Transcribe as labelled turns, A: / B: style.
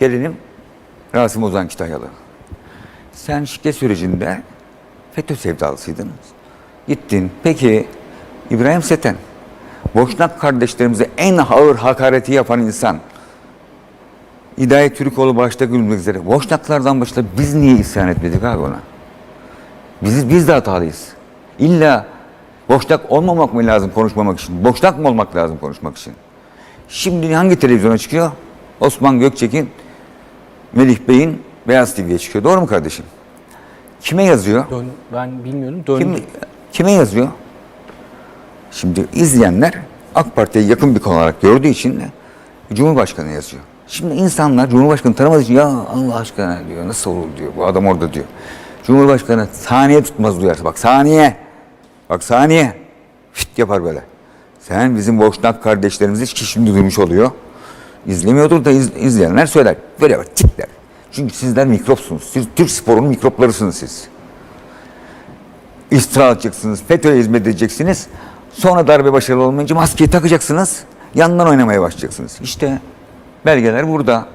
A: Gelelim Rasim Ozan Kütahyalı. Sen şike sürecinde FETÖ sevdalısıydın. Gittin. Peki İbrahim Seten, Boşnak kardeşlerimize en ağır hakareti yapan insan, Hidayet Türkoğlu başta gülmek üzere. Boşnaklardan başla biz niye isyan etmedik abi ona? Biz, biz de hatalıyız. İlla boşnak olmamak mı lazım konuşmamak için? Boşnak mı olmak lazım konuşmak için? Şimdi hangi televizyona çıkıyor? Osman Gökçek'in, Melih Bey'in Beyaz TV'ye çıkıyor. Doğru mu kardeşim? Kime yazıyor?
B: Dön, ben bilmiyorum. Döndü.
A: Kim, kime yazıyor? Şimdi izleyenler AK Parti'ye yakın bir konu olarak gördüğü için Cumhurbaşkanı yazıyor. Şimdi insanlar Cumhurbaşkanı tanımadığı için ya Allah aşkına diyor nasıl olur diyor bu adam orada diyor. Cumhurbaşkanı saniye tutmaz duyarsa bak saniye bak saniye fit yapar böyle. Sen bizim boşnak kardeşlerimizi şimdi duymuş oluyor. İzlemiyordur da iz- izleyenler söyler. Böyle bak tipler. Çünkü sizler mikropsunuz. Siz Türk sporunun mikroplarısınız siz iftira atacaksınız, FETÖ'ye hizmet edeceksiniz. Sonra darbe başarılı olmayınca maskeyi takacaksınız, yandan oynamaya başlayacaksınız. İşte belgeler burada.